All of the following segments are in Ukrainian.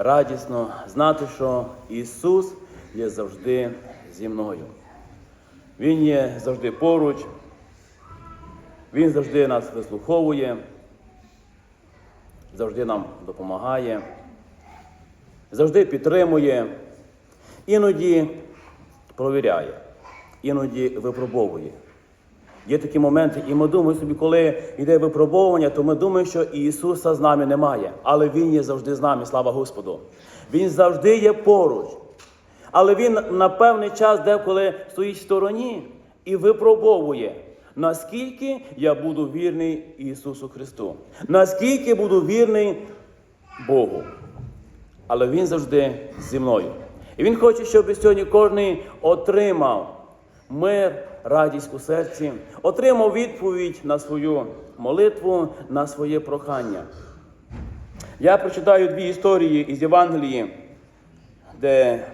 радісно знати, що Ісус є завжди зі мною. Він є завжди поруч, Він завжди нас вислуховує, завжди нам допомагає, завжди підтримує, іноді провіряє, іноді випробовує. Є такі моменти, і ми думаємо собі, коли йде випробовування, то ми думаємо, що Ісуса з нами немає. Але Він є завжди з нами, слава Господу. Він завжди є поруч. Але Він на певний час деколи стоїть в стороні і випробовує, наскільки я буду вірний Ісусу Христу, наскільки буду вірний Богу. Але Він завжди зі мною. І Він хоче, щоб сьогодні кожен отримав мир, радість у серці, отримав відповідь на свою молитву, на своє прохання. Я прочитаю дві історії із Євангелії, де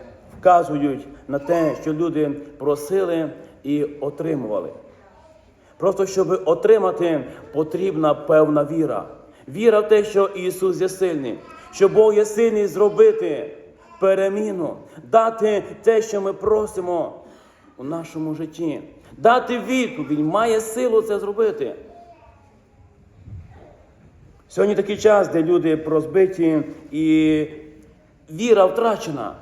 вказують на те, що люди просили і отримували. Просто щоб отримати, потрібна певна віра. Віра в те, що Ісус є сильний, що Бог є сильний зробити переміну, дати те, що ми просимо у нашому житті, дати відповідь, Він має силу це зробити. Сьогодні такий час, де люди розбиті і віра втрачена,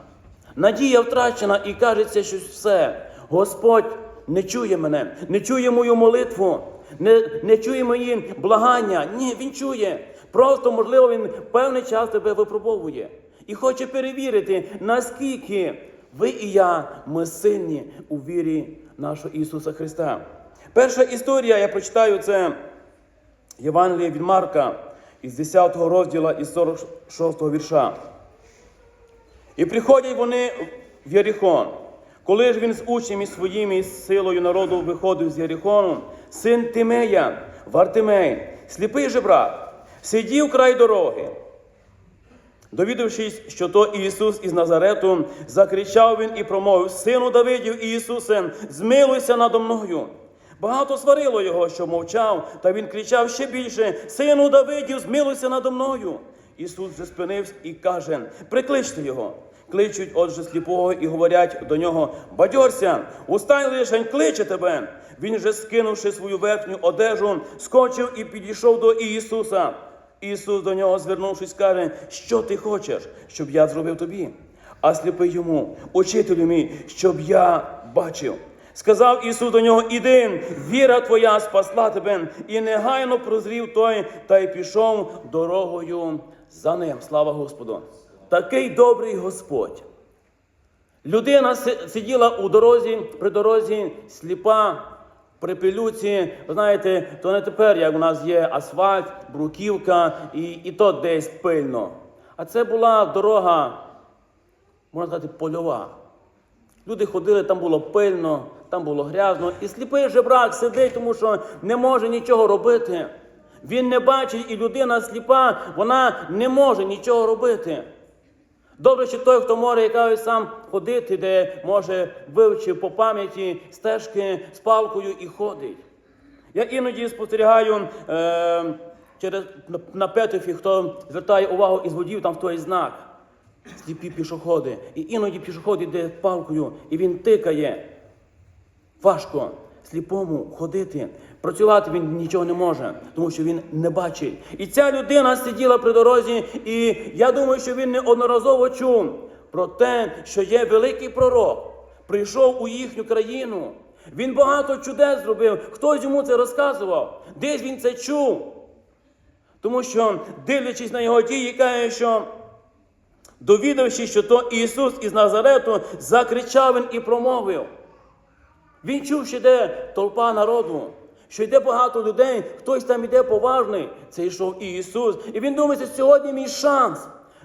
надія втрачена, і кажеться, що все, Господь не чує мене, не чує мою молитву, не, не чує мої благання. Ні, Він чує. Просто, можливо, він певний час тебе випробовує і хоче перевірити, наскільки ви і я ми сильні у вірі нашого Ісуса Христа. Перша історія, я прочитаю, це Євангеліє від Марка із 10 розділу із 46 вірша. І приходять вони в Єріхон. Коли ж він з учнями своїми і з силою народу виходив з Єрихону, син Тимея, Вартимей, сліпий жебрак, сидів край дороги. Довідавшись, що то Ісус із Назарету, закричав він і промовив: Сину Давидів Ісусе, змилуйся надо мною. Багато сварило його, що мовчав, та він кричав ще більше: Сину Давидів, змилуйся надо мною. Ісус же спинився і каже: Прикличте його. Кличуть, отже, сліпого і говорять до нього: Бадьорся, устань лишень, кличе тебе. Він же, скинувши свою верхню одежу, скочив і підійшов до Ісуса. Ісус до нього, звернувшись, каже, що ти хочеш, щоб я зробив тобі? А сліпий йому, учителю мій, щоб я бачив. Сказав Ісус до нього: Іди, віра твоя спасла тебе, і негайно прозрів той, та й пішов дорогою за ним. Слава Господу! Такий добрий Господь. Людина сиділа у дорозі, при дорозі, сліпа, при пилюці. Знаєте, то не тепер, як у нас є асфальт, бруківка і, і то десь пильно. А це була дорога, можна сказати, польова. Люди ходили, там було пильно, там було грязно. І сліпий жебрак сидить, тому що не може нічого робити. Він не бачить, і людина сліпа, вона не може нічого робити. Добре, що той, хто може яка сам ходити, де може вивчив по пам'яті стежки з палкою і ходить. Я іноді спостерігаю е, через на, на Петефі, хто звертає увагу із водів, там в той знак. Сліпі пішоходи. І іноді пішоход йде палкою, і він тикає. Важко сліпому ходити. Працювати він нічого не може, тому що він не бачить. І ця людина сиділа при дорозі, і я думаю, що він неодноразово чув про те, що є великий пророк, прийшов у їхню країну. Він багато чудес зробив. Хтось йому це розказував, десь він це чув. Тому що, дивлячись на його дії, каже, що довідавшись, що то Ісус із Назарету, закричав він і промовив. Він чув, що йде толпа народу, що йде багато людей, хтось там іде поважний. Це йшов Ісус. І він думає, що сьогодні мій шанс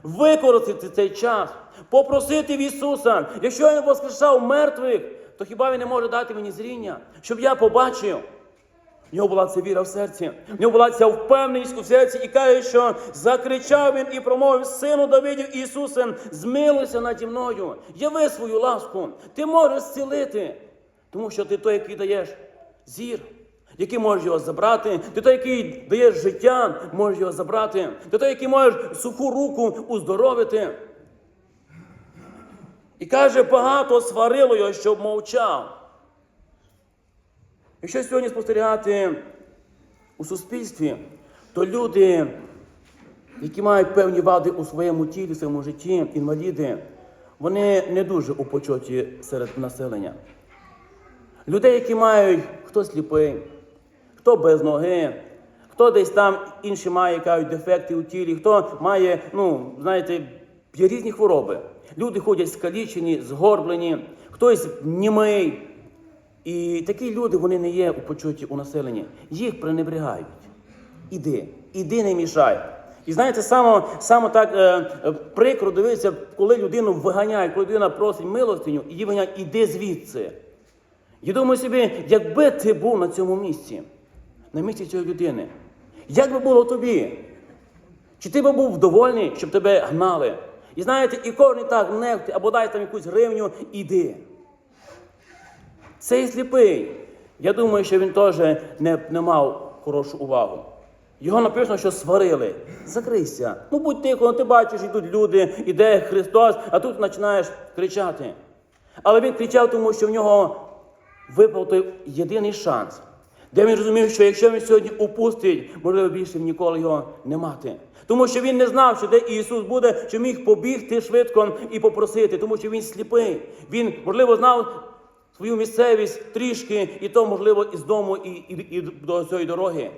використати цей час, попросити в Ісуса. Якщо Він воскрешав мертвих, то хіба Він не може дати мені зріння, щоб я побачив? В нього була ця віра в серці, в нього була ця впевненість у серці, і каже, що закричав він і промовив Сину Давидів Ісусе, змилуйся наді мною, яви свою ласку, ти можеш зцілити, тому що ти той, який даєш зір, який може його забрати, ти той, який дає життя, може його забрати, ти той, який може суху руку уздоровити. І каже, багато сварило його, щоб мовчав. Якщо сьогодні спостерігати у суспільстві, то люди, які мають певні вади у своєму тілі, в своєму житті, інваліди, вони не дуже у почоті серед населення. Людей, які мають хто сліпий, хто без ноги, хто десь там інші має кажуть, дефекти у тілі, хто має, ну, знаєте, є різні хвороби. Люди ходять скалічені, згорблені, хтось німий. І такі люди вони не є у почуті у населенні. Їх пренебрігають. Іди, іди не мішай. І знаєте, саме, саме так е, е, прикро дивитися, коли людину виганяють, коли людина просить милостиню, і її виганяють, іди звідси. Я думаю собі, якби ти був на цьому місці, на місці цієї людини, як би було тобі? Чи ти би був довольний, щоб тебе гнали? І знаєте, і кожен так нехти, або дай там якусь гривню, іди. Цей сліпий, я думаю, що він теж не, не мав хорошу увагу. Його написано, що сварили. Закрийся. Ну будь тихо, ну, ти бачиш, йдуть люди, іде Христос, а тут починаєш кричати. Але він кричав, тому що в нього випав той єдиний шанс, де він розумів, що якщо він сьогодні упустить, можливо, більше ніколи його не мати. Тому що він не знав, що де Ісус буде, що міг побігти швидко і попросити, тому що він сліпий. Він, можливо, знав свою місцевість трішки, і то, можливо, із дому і, і, і до цієї дороги.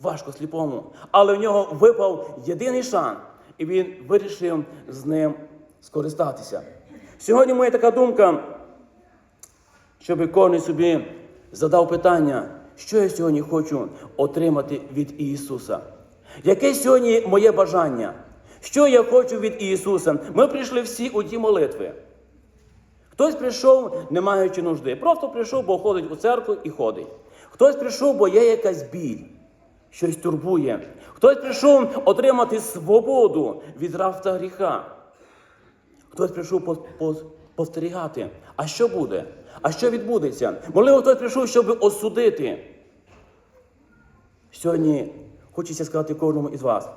Важко сліпому. Але в нього випав єдиний шанс, і він вирішив з ним скористатися. Сьогодні моя така думка, щоб кожен собі задав питання, що я сьогодні хочу отримати від Ісуса. Яке сьогодні моє бажання? Що я хочу від Ісуса? Ми прийшли всі у ті молитви. Хтось прийшов, не маючи нужди. Просто прийшов, бо ходить у церкву і ходить. Хтось прийшов, бо є якась біль, щось турбує. Хтось прийшов отримати свободу від раб та гріха. Хтось прийшов по- по- спостерігати. А що буде? А що відбудеться? Можливо, хтось прийшов, щоб осудити. Сьогодні хочеться сказати кожному із вас.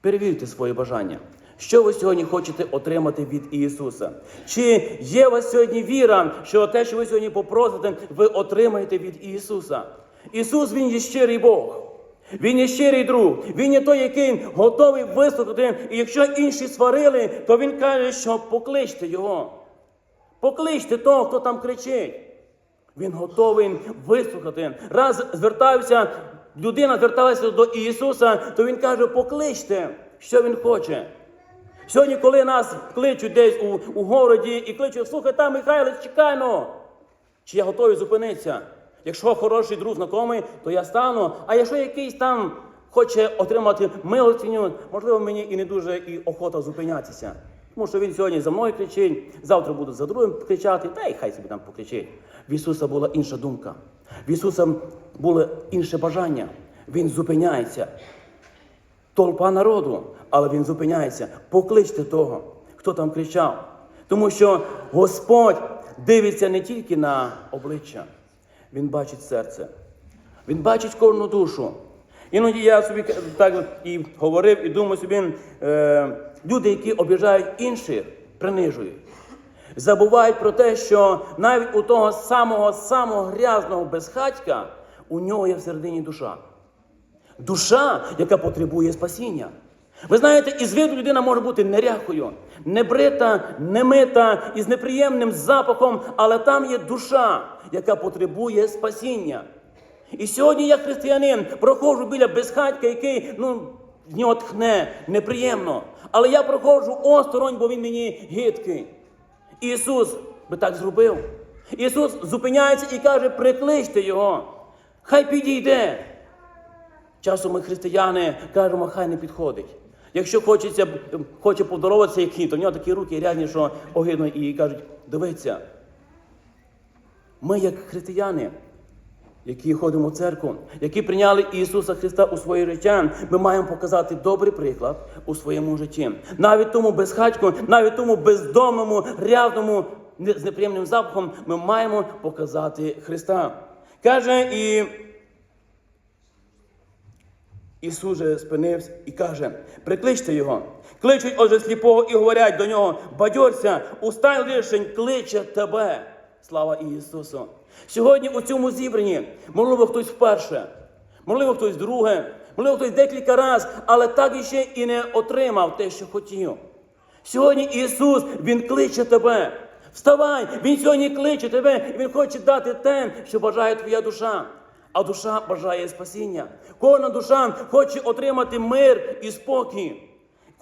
Перевірте своє бажання. Що ви сьогодні хочете отримати від Ісуса? Чи є у вас сьогодні віра, що те, що ви сьогодні попросите, ви отримаєте від Ісуса? Ісус Він є щирий Бог. Він є щирий друг. Він є той, який готовий вислухати. І якщо інші сварили, то Він каже, що покличте Його. Покличте того, хто там кричить. Він готовий вислухати. Раз звертався, людина зверталася до Ісуса, то Він каже, покличте, що Він хоче. Сьогодні, коли нас кличуть десь у, у городі і кличуть, слухай, там Михайло, чекай ну. Чи я готовий зупинитися? Якщо хороший друг знайомий, то я стану. А якщо якийсь там хоче отримати милостиню, можливо, мені і не дуже і охота зупинятися. Тому що він сьогодні за мною кричить, завтра буде за другим кричати, та й хай собі там покричить. В Ісуса була інша думка. В Ісуса було інше бажання. Він зупиняється. Толпа народу, але він зупиняється. Покличте того, хто там кричав. Тому що Господь дивиться не тільки на обличчя, Він бачить серце. Він бачить кожну душу. Іноді я собі так і говорив, і думаю собі, е, люди, які обіжають інших, принижують. Забувають про те, що навіть у того самого самого грязного безхатька у нього є всередині душа. Душа, яка потребує спасіння. Ви знаєте, із виду людина може бути неряхою, небрита, немита, із неприємним запахом, але там є душа, яка потребує спасіння. І сьогодні я християнин, проходжу біля безхатька, який ну, з нього тхне неприємно. Але я проходжу осторонь, бо він мені гидкий. Ісус би так зробив. Ісус зупиняється і каже, прикличте його, хай підійде. Часом ми християни кажемо, хай не підходить. Якщо хочеться, хоче поздороватися як то в нього такі руки рядні, що огидно, і кажуть, дивіться, ми, як християни, які ходимо в церкву, які прийняли Ісуса Христа у своє життя, ми маємо показати добрий приклад у своєму житті. Навіть тому безхатьку, навіть тому бездомному, рявному, з неприємним запахом ми маємо показати Христа. Каже, і Ісус же спинився і каже: прикличте його. Кличуть отже сліпого і говорять до нього: бадьорся, устай лишень, кличе тебе. Слава Ісусу! Сьогодні у цьому зібранні, можливо, хтось вперше, можливо, хтось друге, можливо, хтось декілька разів, але так іще і не отримав те, що хотів. Сьогодні Ісус, Він кличе тебе. Вставай! Він сьогодні кличе тебе, і Він хоче дати те, що бажає твоя душа. А душа бажає спасіння. Кожна душа хоче отримати мир і спокій.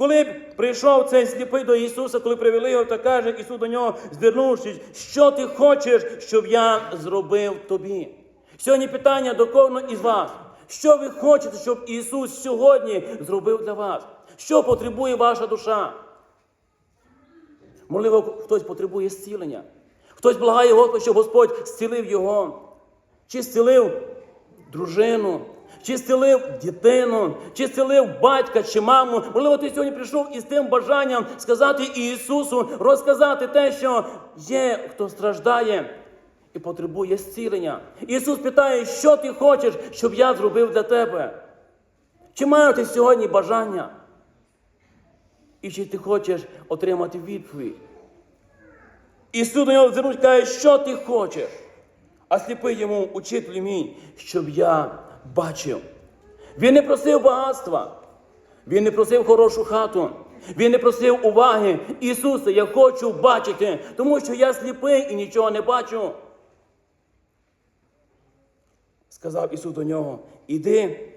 Коли прийшов цей сліпий до Ісуса, коли привели його, то каже Ісус до нього, звернувшись, що ти хочеш, щоб я зробив тобі? Сьогодні питання до кожного із вас. Що ви хочете, щоб Ісус сьогодні зробив для вас? Що потребує ваша душа? Можливо, хтось потребує зцілення. Хтось благає Господа, щоб Господь зцілив його. Чи зцілив дружину, чи зцілив дитину, чи зцілив батька чи маму. Можливо, ти сьогодні прийшов із тим бажанням сказати Ісусу, розказати те, що є, хто страждає і потребує зцілення. Ісус питає, що ти хочеш, щоб я зробив для тебе. Чи маєте сьогодні бажання? І чи ти хочеш отримати відповідь? Ісус до нього звернувся і каже, що ти хочеш? А сліпий йому, учителю мій, щоб я бачив. Він не просив багатства, він не просив хорошу хату, він не просив уваги. Ісусе, я хочу бачити, тому що я сліпий і нічого не бачу. Сказав Ісус до нього: Іди,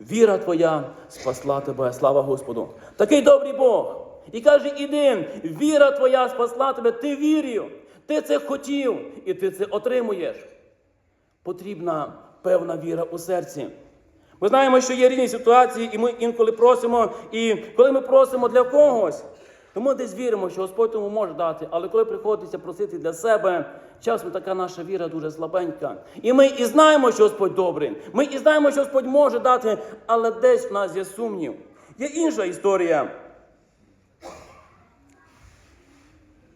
віра твоя спасла тебе, слава Господу. Такий добрий Бог. І каже, іди, віра твоя спасла тебе, ти вірив, ти це хотів, і ти це отримуєш. Потрібна певна віра у серці. Ми знаємо, що є різні ситуації, і ми інколи просимо, і коли ми просимо для когось, то ми десь віримо, що Господь тому може дати. Але коли приходиться просити для себе, часом така наша віра дуже слабенька. І ми і знаємо, що Господь добрий. Ми і знаємо, що Господь може дати, але десь в нас є сумнів. Є інша історія.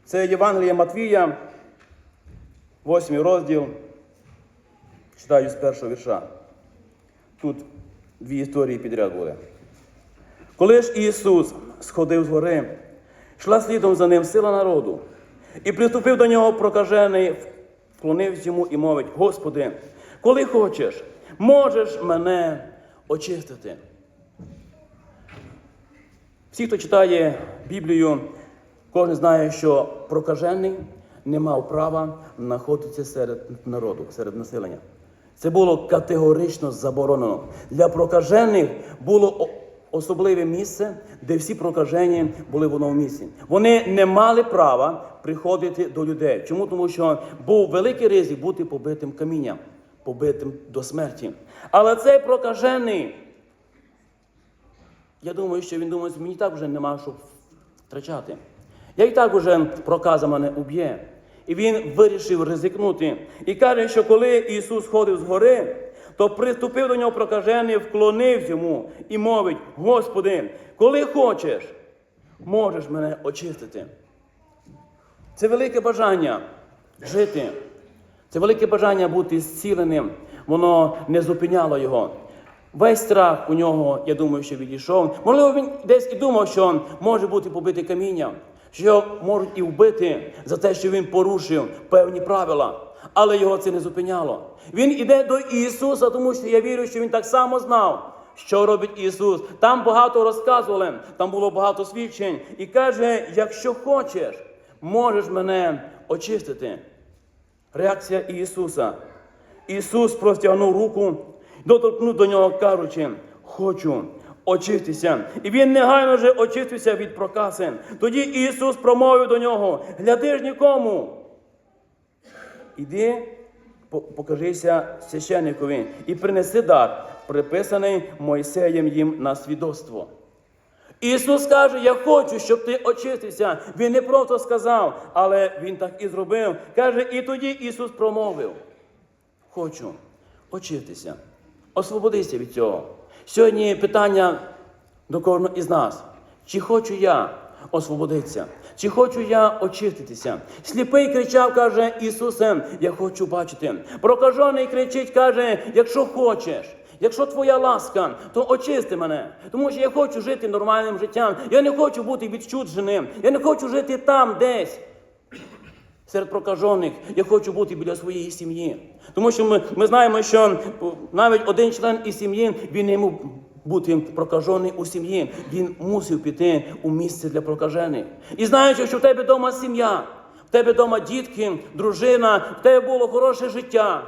Це Євангеліє Матвія, 8 розділ. Читаю з першого вірша. Тут дві історії підряд буде. Коли ж Ісус сходив з гори, йшла слідом за ним сила народу, і приступив до нього прокажений, вклонився йому і мовить: Господи, коли хочеш, можеш мене очистити. Всі, хто читає Біблію, кожен знає, що прокажений не мав права знаходитися серед народу, серед населення. Це було категорично заборонено. Для прокажених було особливе місце, де всі прокажені були в одному місці. Вони не мали права приходити до людей. Чому? Тому що був великий ризик бути побитим камінням, побитим до смерті. Але цей прокажений, я думаю, що він думає, мені так вже нема що втрачати. Я і так уже проказа мене уб'є. І він вирішив ризикнути. І каже, що коли Ісус ходив з гори, то приступив до нього прокажений, вклонився йому і мовить: Господи, коли хочеш, можеш мене очистити. Це велике бажання жити. Це велике бажання бути зціленим. Воно не зупиняло його. Весь страх у нього, я думаю, що відійшов. Можливо, він десь і думав, що може бути побитий камінням, що його можуть і вбити за те, що він порушив певні правила. Але його це не зупиняло. Він іде до Ісуса, тому що я вірю, що він так само знав, що робить Ісус. Там багато розказували, там було багато свідчень. І каже: якщо хочеш, можеш мене очистити. Реакція Ісуса. Ісус простягнув руку, доторкнув до нього, кажучи, хочу очистися. І він негайно вже очистився від прокази. Тоді Ісус промовив до нього: гляди ж нікому. Іди, покажися священникові і принеси дар, приписаний Мойсеєм їм на свідоцтво. Ісус каже, я хочу, щоб ти очистився. Він не просто сказав, але Він так і зробив. Каже, і тоді Ісус промовив. Хочу очистися. Освободися від цього. Сьогодні питання до кожного із нас. Чи хочу я освободитися? Чи хочу я очиститися? Сліпий кричав, каже Ісусе, я хочу бачити. Прокажений кричить, каже, якщо хочеш. Якщо твоя ласка, то очисти мене, тому що я хочу жити нормальним життям. Я не хочу бути відчудженим. Я не хочу жити там десь. Серед прокажених я хочу бути біля своєї сім'ї. Тому що ми, ми знаємо, що навіть один член із сім'ї він не мав бути прокажений у сім'ї. Він мусив піти у місце для прокажених. І знаючи, що в тебе вдома сім'я, в тебе вдома дітки, дружина, в тебе було хороше життя.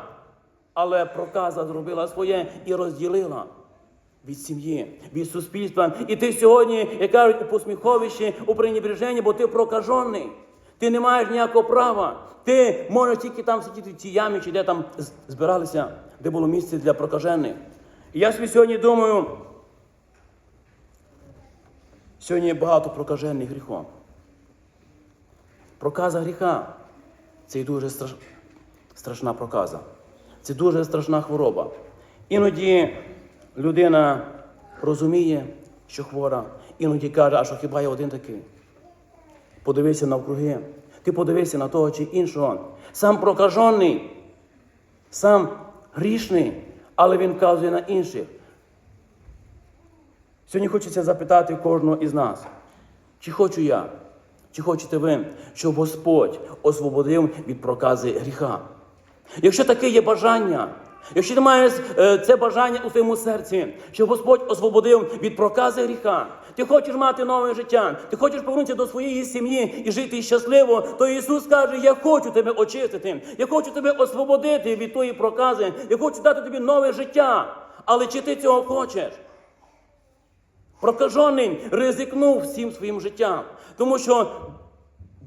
Але проказа зробила своє і розділила від сім'ї, від суспільства. І ти сьогодні, як кажуть, у посміховищі, у пренебреженні, бо ти прокажений. Ти не маєш ніякого права. Ти можеш тільки там сидіти в цій ямі, чи де там збиралися, де було місце для прокажених. І я собі сьогодні думаю, сьогодні багато прокажених гріхом. Проказа гріха це дуже страш... страшна проказа. Це дуже страшна хвороба. Іноді людина розуміє, що хвора, іноді каже, а що хіба я один такий? Подивися навкруги. Ти подивися на того чи іншого. Сам прокажений, сам грішний, але він вказує на інших. Сьогодні хочеться запитати кожного із нас, чи хочу я, чи хочете ви, щоб Господь освободив від прокази гріха? Якщо таке є бажання, якщо ти маєш е, це бажання у своєму серці, щоб Господь освободив від прокази гріха, ти хочеш мати нове життя, ти хочеш повернутися до своєї сім'ї і жити щасливо, то Ісус каже: Я хочу тебе очистити, я хочу тебе освободити від тої прокази, я хочу дати тобі нове життя. Але чи ти цього хочеш? Прокажений ризикнув всім своїм життям, тому що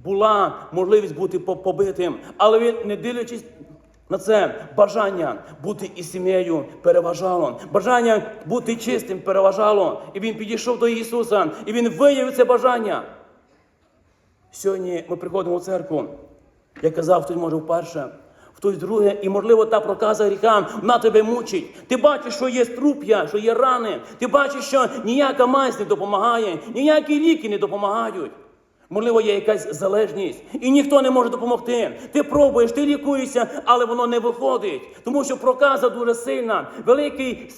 була можливість бути побитим, але він, не дивлячись на це, бажання бути із сім'єю переважало, бажання бути чистим переважало. І він підійшов до Ісуса, і він виявив це бажання. Сьогодні ми приходимо в церкву. Я казав, хтось може вперше, хтось друге, і, можливо, та проказа гріха вона тебе мучить. Ти бачиш, що є струп'я, що є рани. Ти бачиш, що ніяка мазь не допомагає, ніякі ліки не допомагають. Можливо, є якась залежність, і ніхто не може допомогти. Ти пробуєш, ти лікуєшся, але воно не виходить, тому що проказа дуже сильна, великий,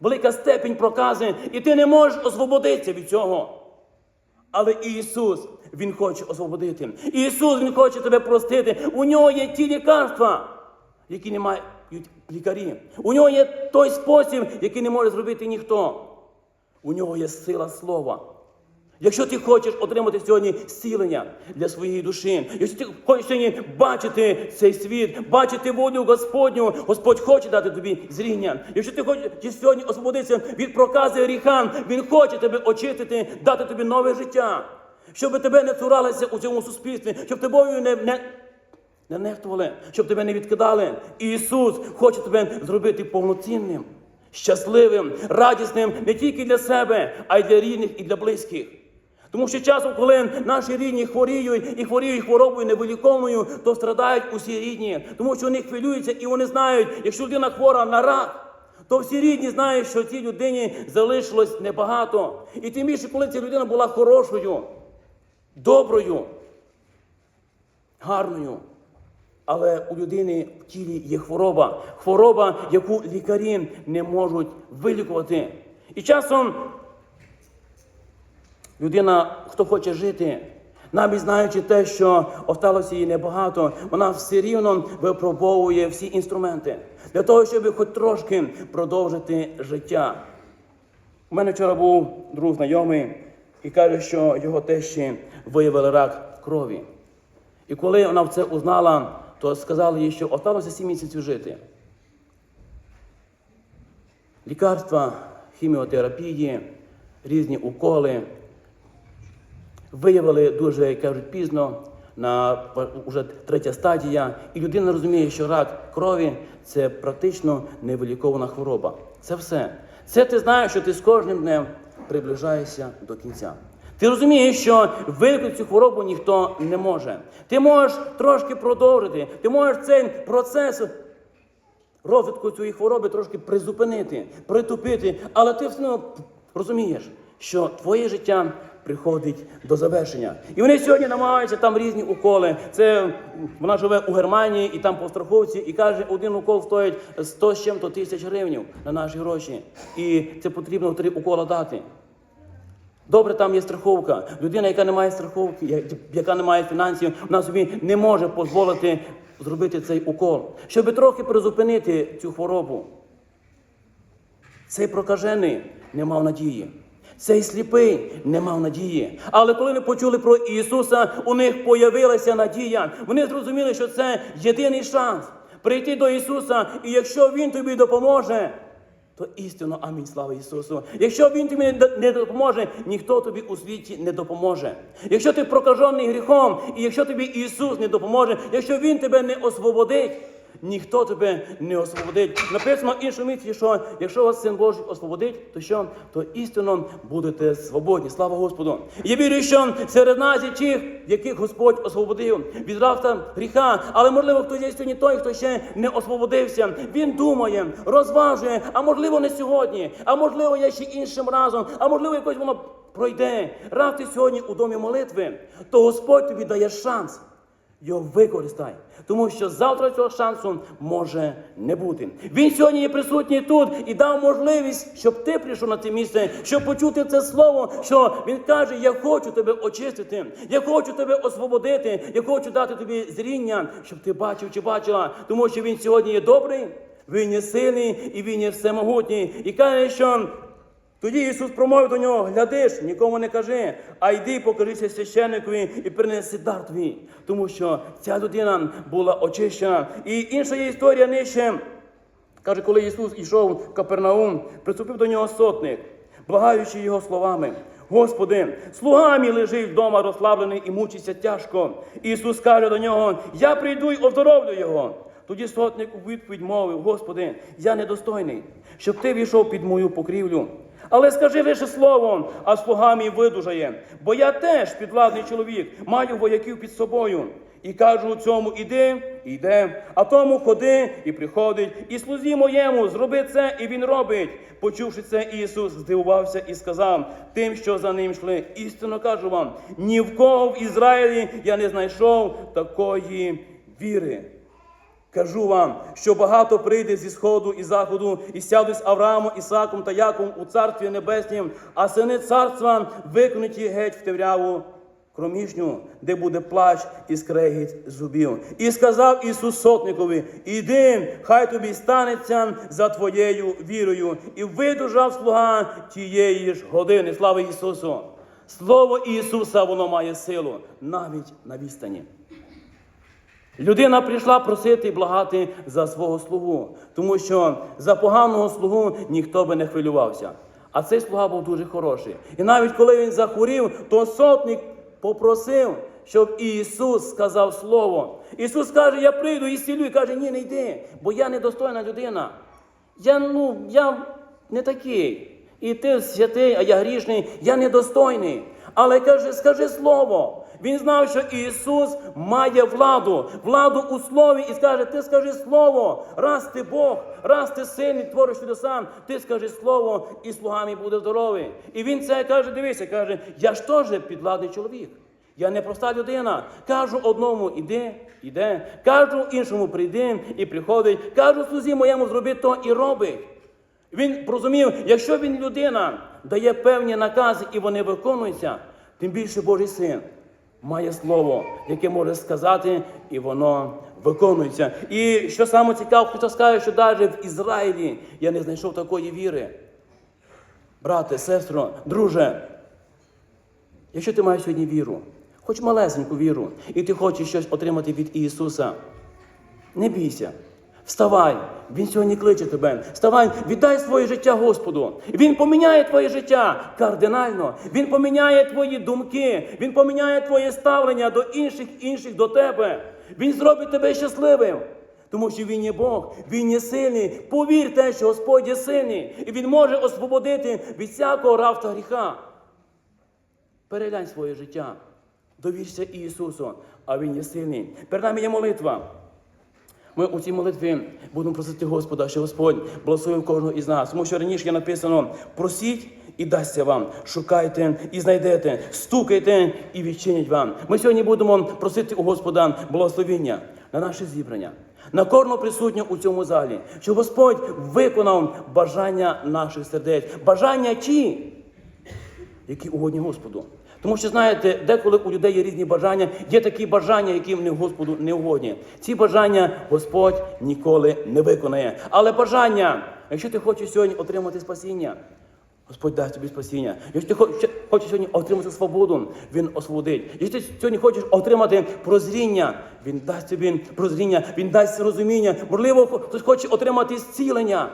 велика степень прокази, і ти не можеш освободитися від цього. Але Ісус, Він хоче освободити. Ісус, Він хоче тебе простити. У нього є ті лікарства, які не мають лікарі. У нього є той спосіб, який не може зробити ніхто. У нього є сила слова. Якщо ти хочеш отримати сьогодні зцілення для своєї душі, якщо ти хочеш сьогодні бачити цей світ, бачити волю Господню, Господь хоче дати тобі зріння. Якщо ти хочеш сьогодні освободитися від прокази гріха, Він хоче тебе очистити, дати тобі нове життя, щоб тебе не цуралися у цьому суспільстві, щоб тобою не, не, не нехтували, щоб тебе не відкидали. Ісус хоче тебе зробити повноцінним, щасливим, радісним не тільки для себе, а й для рідних і для близьких. Тому що часом, коли наші рідні хворіють і хворіють хворобою невиліковною, то страдають усі рідні, тому що вони хвилюються і вони знають, якщо людина хвора на рак, то всі рідні знають, що цій людині залишилось небагато. І тим більше, коли ця людина була хорошою, доброю, гарною. Але у людини в тілі є хвороба, хвороба, яку лікарі не можуть вилікувати. І часом людина, хто хоче жити, навіть знаючи те, що осталося їй небагато, вона все рівно випробовує всі інструменти для того, щоб хоч трошки продовжити життя. У мене вчора був друг знайомий і каже, що його тещі виявили рак крові. І коли вона це узнала, то сказали їй, що осталося 7 місяців жити. Лікарства, хіміотерапії, різні уколи виявили дуже, як кажуть, пізно, на вже третя стадія, і людина розуміє, що рак крові це практично невилікована хвороба. Це все. Це ти знаєш, що ти з кожним днем приближаєшся до кінця. Ти розумієш, що вилікувати цю хворобу ніхто не може. Ти можеш трошки продовжити, ти можеш цей процес розвитку цієї хвороби трошки призупинити, притупити, але ти все одно розумієш, що твоє життя приходить до завершення. І вони сьогодні намагаються там різні уколи. Це вона живе у Германії і там по страховці, і каже, один укол стоїть 100 з чим-то тисяч гривень на наші гроші. І це потрібно три укола дати. Добре, там є страховка. Людина, яка не має страховки, яка не має фінансів, вона собі не може дозволити зробити цей укол, щоб трохи призупинити цю хворобу. Цей прокажений не мав надії. Цей сліпий не мав надії. Але коли вони почули про Ісуса, у них появилася надія. Вони зрозуміли, що це єдиний шанс прийти до Ісуса, і якщо Він тобі допоможе, то істинно амінь, слава Ісусу. Якщо Він тобі не- допоможе, ніхто тобі у світі не допоможе. Якщо ти прокажений гріхом, і якщо тобі Ісус не допоможе, якщо Він тебе не освободить, ніхто тебе не освободить. Написано в іншому місці, що якщо вас син Божий освободить, то що? То істинно будете свободні. Слава Господу. Я вірю, що серед нас є ті, яких Господь освободив від рафта гріха. Але можливо, хтось є сьогодні той, хто ще не освободився. Він думає, розважує, а можливо, не сьогодні, а можливо, я ще іншим разом, а можливо, якось воно пройде. Раз ти сьогодні у домі молитви, то Господь тобі дає шанс. Його використай, тому що завтра цього шансу може не бути. Він сьогодні є присутній тут і дав можливість, щоб ти прийшов на це місце, щоб почути це слово, що він каже: Я хочу тебе очистити, я хочу тебе освободити, я хочу дати тобі зріння, щоб ти бачив чи бачила, тому що він сьогодні є добрий, він є сильний і він є всемогутній. І каже, що тоді Ісус промовив до нього: глядиш, нікому не кажи, а йди, покажися священникові і принеси дар твій. Тому що ця людина була очищена. І інша є історія нижче. Каже, коли Ісус ішов в Капернаум, приступив до нього сотник, благаючи його словами. Господи, слуга лежить вдома розслаблений і мучиться тяжко. Ісус каже до нього: Я прийду й оздоровлю його. Тоді сотник у відповідь мовив: Господи, я недостойний, щоб ти війшов під мою покрівлю. Але скажи лише слово, а слуга мій видужає, бо я теж підвладний чоловік, маю вояків під собою. І кажу цьому іди, і а тому ходи і приходить, і слузі моєму, зроби це, і він робить. Почувши це, Ісус здивувався і сказав тим, що за ним йшли. Істинно кажу вам, ні в кого в Ізраїлі я не знайшов такої віри. Кажу вам, що багато прийде зі сходу і заходу, і сядуть з Авраамом, Ісаком та Яковом у царстві небеснім, а сини царства виконуті геть в темряву кромішню, де буде плач і скрегіт зубів. І сказав Ісус сотникові: Іди, хай тобі станеться за твоєю вірою, і видужав слуга тієї ж години. Слава Ісусу! Слово Ісуса, воно має силу навіть на відстані. Людина прийшла просити і благати за свого слугу, тому що за поганого слугу ніхто би не хвилювався. А цей слуга був дуже хороший. І навіть коли він захворів, то сотник попросив, щоб Ісус сказав слово. Ісус каже: Я прийду і зцілю. І каже, ні, не йди, бо я недостойна людина. Я, ну, я не такий. І ти святий, а я грішний, я недостойний. Але каже, скажи слово. Він знав, що Ісус має владу, владу у слові, і скаже: Ти скажи слово, раз ти Бог, раз ти сильний, твориш чудеса, ти скажи слово, і слуга мій буде здоровий. І він це каже: дивися, каже, я ж теж підвладний чоловік. Я не проста людина. Кажу одному іди, іде. Кажу іншому прийди і приходить. Кажу слузі моєму зроби то і робить. Він розумів, якщо він людина дає певні накази і вони виконуються, тим більше Божий син має слово, яке може сказати, і воно виконується. І що саме цікаво, Христос каже, що навіть в Ізраїлі я не знайшов такої віри. Брате, сестро, друже, якщо ти маєш сьогодні віру, хоч малесеньку віру, і ти хочеш щось отримати від Ісуса, не бійся. Вставай, Він сьогодні кличе тебе. Вставай, віддай своє життя Господу. Він поміняє твоє життя кардинально. Він поміняє твої думки, Він поміняє твоє ставлення до інших, інших до тебе. Він зробить тебе щасливим. Тому що Він є Бог, Він є сильний. Повір те, що Господь є сильний, і Він може освободити від всякого рафта гріха. Переглянь своє життя, довірся Ісусу, а Він є сильний. Перед нами є молитва. Ми у цій молитві будемо просити Господа, що Господь благословив кожного із нас. Тому що раніше написано: просіть і дасться вам, шукайте і знайдете, стукайте і відчинять вам. Ми сьогодні будемо просити у Господа благословення на наше зібрання, на кожного присутнього у цьому залі, щоб Господь виконав бажання наших сердець, бажання ті, які угодні Господу. Тому що знаєте, деколи у людей є різні бажання, є такі бажання, які не Господу не угодні. Ці бажання Господь ніколи не виконає. Але бажання, якщо ти хочеш сьогодні отримати спасіння, Господь дасть тобі спасіння. Якщо ти хочеш сьогодні отримати свободу, Він освободить. Якщо ти сьогодні хочеш отримати прозріння, Він дасть тобі прозріння, Він дасть розуміння. Можливо, хтось хоче отримати зцілення.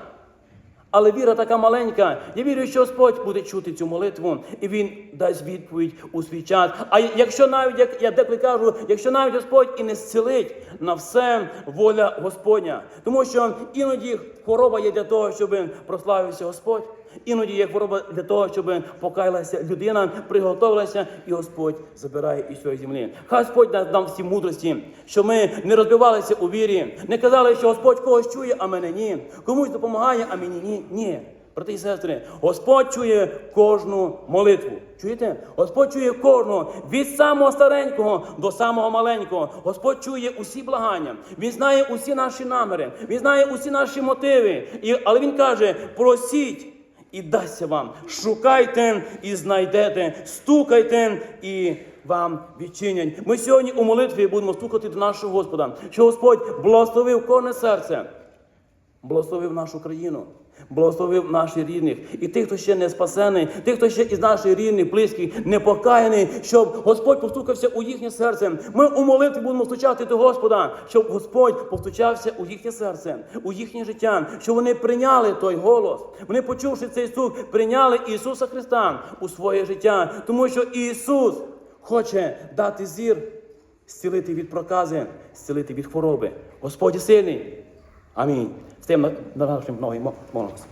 Але віра така маленька. Я вірю, що Господь буде чути цю молитву, і Він дасть відповідь у свій час. А якщо навіть, як я деколи кажу, якщо навіть Господь і не зцілить, на все воля Господня. Тому що іноді хвороба є для того, щоб прославився Господь. Іноді є хвороба для того, щоб покаялася людина, приготувалася, і Господь забирає із цієї землі. Хай Господь дасть нам всі мудрості, що ми не розбивалися у вірі, не казали, що Господь когось чує, а мене ні. Комусь допомагає, а мені ні. Ні. Брати і сестри, Господь чує кожну молитву. Чуєте? Господь чує кожного від самого старенького до самого маленького. Господь чує усі благання. Він знає усі наші наміри, він знає усі наші мотиви. І, але він каже: просіть і дасться вам. Шукайте і знайдете, стукайте і вам відчинять. Ми сьогодні у молитві будемо стукати до нашого Господа, що Господь благословив кожне серце, благословив нашу країну. Благословив наших рідних і тих, хто ще не спасений, тих, хто ще із наших рідних, близьких, не покаяний, щоб Господь постукався у їхнє серце. Ми у молитві будемо стучати до Господа, щоб Господь постучався у їхнє серце, у їхнє життя, щоб вони прийняли той голос. Вони, почувши цей стук, прийняли Ісуса Христа у своє життя, тому що Ісус хоче дати зір, зцілити від прокази, зцілити від хвороби. Господь сильний. Амінь. З тим на, на нашим ноги молимося.